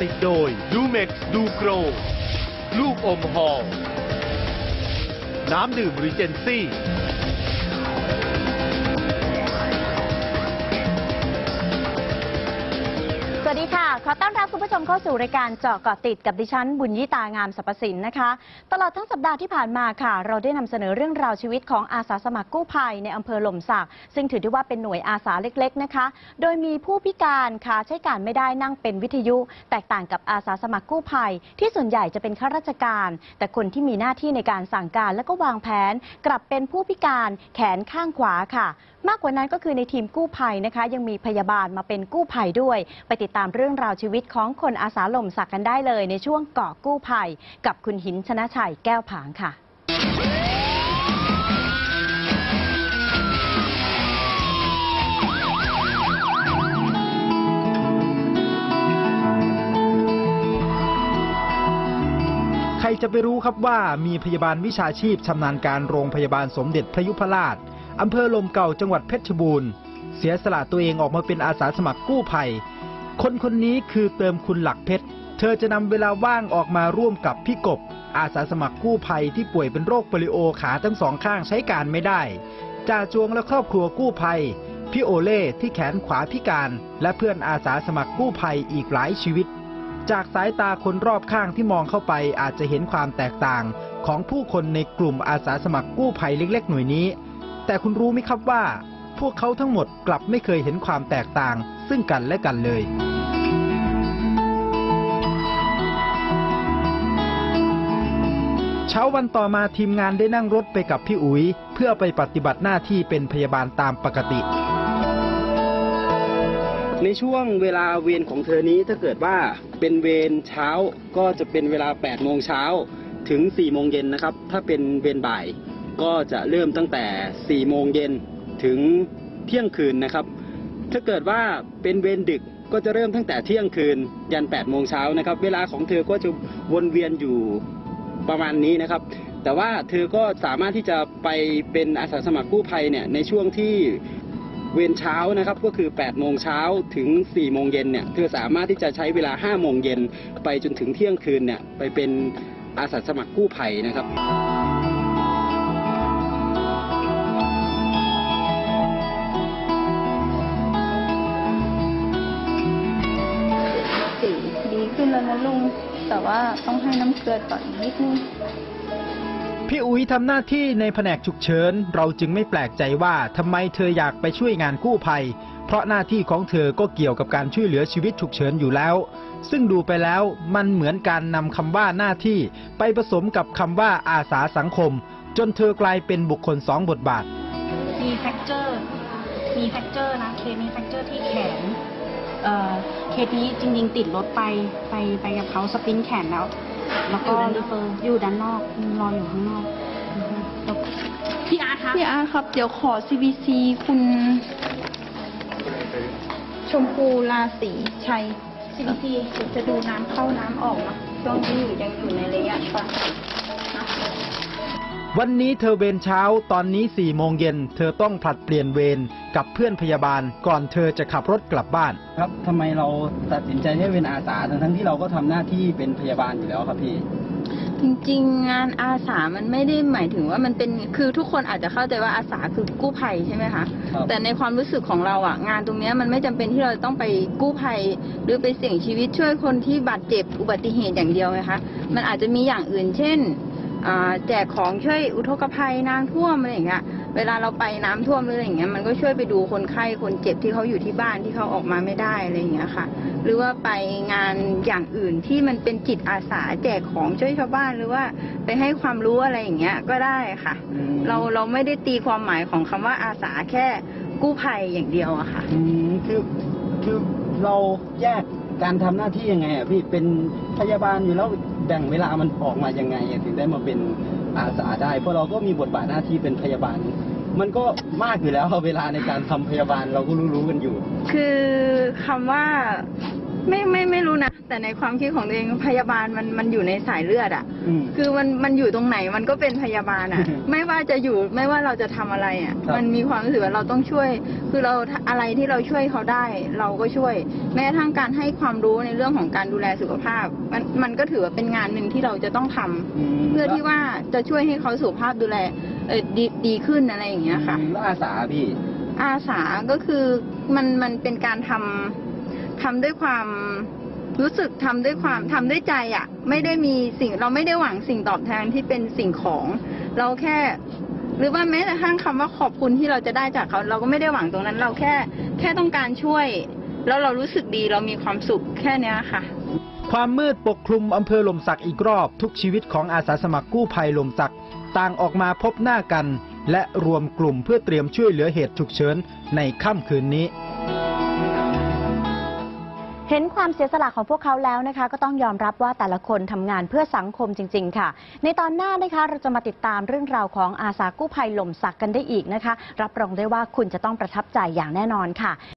ติดโดยดูเม็กซ์ดูโกรลูกอมหอมน้ำดื่มรีเจนซี่ สวัสดีค่ะ ขอต้อนรับคุณผู้ชมเข้าสู่รายการเจาะเกาะติดกับดิฉันบุญยิตางามสรรพสินนะคะ ตลอดทั้งสัปดาห์ที่ผ่านมาค่ะ เราได้นำเสนอเรื่องราวชีวิตของอาสาสมัครกู้ภัยในอำเภอหล่มสัก ซึ่งถือได้ว่าเป็นหน่วยอาสาเล็ก ๆนะคะ โดยมีผู้พิการขาใช้การไม่ได้นั่งเป็นวิทยุ แตกต่างกับอาสาสมัครกู้ภัย ที่ส่วนใหญ่จะเป็นข้าราชการ แต่คนที่มีหน้าที่ในการสั่งการและก็วางแผน กลับเป็นผู้พิการแขนข้างขวาค่ะ มากกว่านั้นก็คือในทีมกู้ภัยนะคะ ยังมีพยาบาลมาเป็นกู้ภัยด้วย ไปติดตามเรื่องราวชีวิตของคนอาสาหล่มสักกันได้เลยในช่วงเกาะกู้ภัย กับคุณหินชนะชัยแก้วผางค่ะใครจะไปรู้ครับว่ามีพยาบาลวิชาชีพชำนาญการโรงพยาบาลสมเด็จพระยุพราชอำเภอลมเก่าจังหวัดเพชรบูรณ์ เสียสละตัวเองออกมาเป็นอาสาสมัครกู้ภัย คนคนนี้คือเติมคุณหลักเพชร เธอจะนำเวลาว่างออกมาร่วมกับพี่กบ อาสาสมัครกู้ภัยที่ป่วยเป็นโรคโปลิโอขาทั้งสองข้างใช้การไม่ได้ จ่าจวงและครอบครัวกู้ภัย พี่โอเล่ที่แขนขวาพิการ และเพื่อนอาสาสมัครกู้ภัยอีกหลายชีวิต จากสายตาคนรอบข้างที่มองเข้าไปอาจจะเห็นความแตกต่าง ของผู้คนในกลุ่มอาสาสมัครกู้ภัยเล็ก ๆ หน่วยนี้ แต่คุณรู้ไหมครับว่า พวกเขาทั้งหมดกลับไม่เคยเห็นความแตกต่างซึ่งกันและกันเลยเช้าวันต่อมาทีมงานได้นั่งรถไปกับพี่อุ๋ย เพื่อไปปฏิบัติหน้าที่เป็นพยาบาลตามปกติ ในช่วงเวลาเวรของเธอนี้ถ้าเกิดว่าเป็นเวรเช้าก็จะเป็นเวลา8โมงเช้าถึง4โมงเย็นนะครับ ถ้าเป็นเวรบ่ายก็จะเริ่มตั้งแต่4โมงเย็นถึงเที่ยงคืนนะครับ ถ้าเกิดว่าเป็นเวรดึกก็จะเริ่มตั้งแต่เที่ยงคืนยัน8โมงเช้านะครับ เวลาของเธอก็จะวนเวียนอยู่ประมาณนี้นะครับ แต่ว่าเธอก็สามารถที่จะไปเป็นอาสาสมัครกู้ภัยเนี่ยในช่วงที่เวรเช้านะครับก็คือ8โมงเช้าถึง4โมงเย็นเนี่ยเธอสามารถที่จะใช้เวลา5โมงเย็นไปจนถึงเที่ยงคืนเนี่ยไปเป็นอาสาสมัครกู้ภัยนะครับ ขึ้นแล้วนะลุง แต่ว่าต้องให้น้ำเกลือต่ออีกนิดนึงพี่อุ๋ยทำหน้าที่ในแผนกฉุกเฉิน เราจึงไม่แปลกใจว่าทำไมเธออยากไปช่วยงานกู้ภัย เพราะหน้าที่ของเธอก็เกี่ยวกับการช่วยเหลือชีวิตฉุกเฉินอยู่แล้ว ซึ่งดูไปแล้วมันเหมือนการนำคำว่าหน้าที่ ไปผสมกับคำว่าอาสาสังคม จนเธอกลายเป็นบุคคลสองบทบาท มีแฟกเจอร์ มีแฟกเจอร์นะ เคสนี้แฟกเจอร์ที่แขน เอ่อเคสนี้จริง ๆ ติดรถไปไปไปกับเขาสปรินต์แขนแล้ว แล้วก็รีเฟอร์อยู่ด้านนอกรออยู่ข้างนอกอือฮึแล้วพี่อาร์ตคะพี่อาร์ตครับ เดี๋ยวขอ CVC คุณ ชมพูราศีชัย CVC เดี๋ยวจะดูน้ำเข้าน้ำออกนะช่วงที่อยู่ยังอยู่ในระยะก่อนนะ วันนี้เธอเวรเช้าตอนนี้4ี่โมงเย็น เธอต้องผลัดเปลี่ยนเวรกับเพื่อนพยาบาล ก่อนเธอจะขับรถกลับบ้าน ครับทำไมเราตัดสินใจให้เป็นอาสาทั้งๆที่เราก็ทำหน้าที่เป็นพยาบาลอยู่แล้วครับพี่ จริงๆ งานอาสามันไม่ได้หมายถึงว่ามันเป็นคือทุกคนอาจจะเข้าใจว่าอาสาคือกู้ภัยใช่ไหมคะครับแต่ในความรู้สึกของเราอะงานตรงเนี้ยมันไม่จำเป็นที่เราต้องไปกู้ภัย หรือไปเสี่ยงชีวิตช่วยคนที่บาดเจ็บอุบัติเหตุอย่างเดียวไงคะมันอาจจะมีอย่างอื่นเช่นอ่า แจกของช่วยอุทกภัยน้ำท่วมอะไรอย่างเงี้ย เวลาเราไปน้ำท่วมหรืออะไรอย่างเงี้ยมันก็ช่วยไปดูคนไข้คนเจ็บที่เขาอยู่ที่บ้านที่เขาออกมาไม่ได้อะไรอย่างเงี้ยค่ะ หรือว่าไปงานอย่างอื่นที่มันเป็นจิตอาสาแจกของช่วยชาวบ้านหรือว่าไปให้ความรู้อะไรอย่างเงี้ยก็ได้ค่ะ เราเราไม่ได้ตีความหมายของคำว่าอาสาแค่กู้ภัยอย่างเดียวอะค่ะอืมคือคือเราแยกการทำหน้าที่ยังไงอะพี่เป็นพยาบาลอยู่แล้ว แบ่งเวลามันออกมายังไงถึงได้มาเป็นอาสาได้ เพราะเราก็มีบทบาทหน้าที่เป็นพยาบาล มันก็มากอยู่แล้วเวลาในการทำพยาบาลเราก็รู้รู้ๆกันอยู่ คือคำว่า ไม่ไม่ไม่รู้นะ แต่ในความคิดของตัวเองพยาบาลมันมันอยู่ในสายเลือดอะอืม คือมันมันอยู่ตรงไหนมันก็เป็นพยาบาลอะอืมไม่ว่าจะอยู่ไม่ว่าเราจะทำอะไรอะครับมันมีความรู้สึกว่าเราต้องช่วย คือเราอะไรที่เราช่วยเขาได้ เราก็ช่วย แม้กระทั่งการให้ความรู้ในเรื่องของการดูแลสุขภาพ มันมันก็ถือว่าเป็นงานหนึ่งที่เราจะต้องทำมเพื่อที่ว่าจะช่วยให้เขาสุขภาพดูแลเออดีดีขึ้นอะไรอย่างเงี้ยค่ะอืมแล้วอาสาพี่ อาสาก็คือมันมันเป็นการทำ ทำด้วยความรู้สึกทำด้วยความทำด้วยใจอะ่ะ ไม่ได้มีสิ่งเราไม่ได้หวังสิ่งตอบแทนที่เป็นสิ่งของ เราแค่ หรือว่าแม้แต่ทั้งคำว่าขอบคุณที่เราจะได้จากเขา เราก็ไม่ได้หวังตรงนั้น เราแค่แค่ต้องการช่วย แล้วเรารู้สึกดีเรามีความสุขแค่เนี้ยค่ะ ความมืดปกคลุมอำเภอลมสักอีกรอบ ทุกชีวิตของอาสาสมัครกู้ภัยลมสักต่างออกมาพบหน้ากัน และรวมกลุ่มเพื่อเตรียมช่วยเหลือเหตุฉุกเฉินในค่ำคืนนี้ เห็นความเสียสละของพวกเขาแล้วนะคะ ก็ต้องยอมรับว่าแต่ละคนทำงานเพื่อสังคมจริง ๆ ค่ะ ในตอนหน้านะคะเราจะมาติดตามเรื่องราวของอาสากู้ภัยหล่มสักกันได้อีกนะคะ รับรองได้ว่าคุณจะต้องประทับใจอย่างแน่นอนค่ะ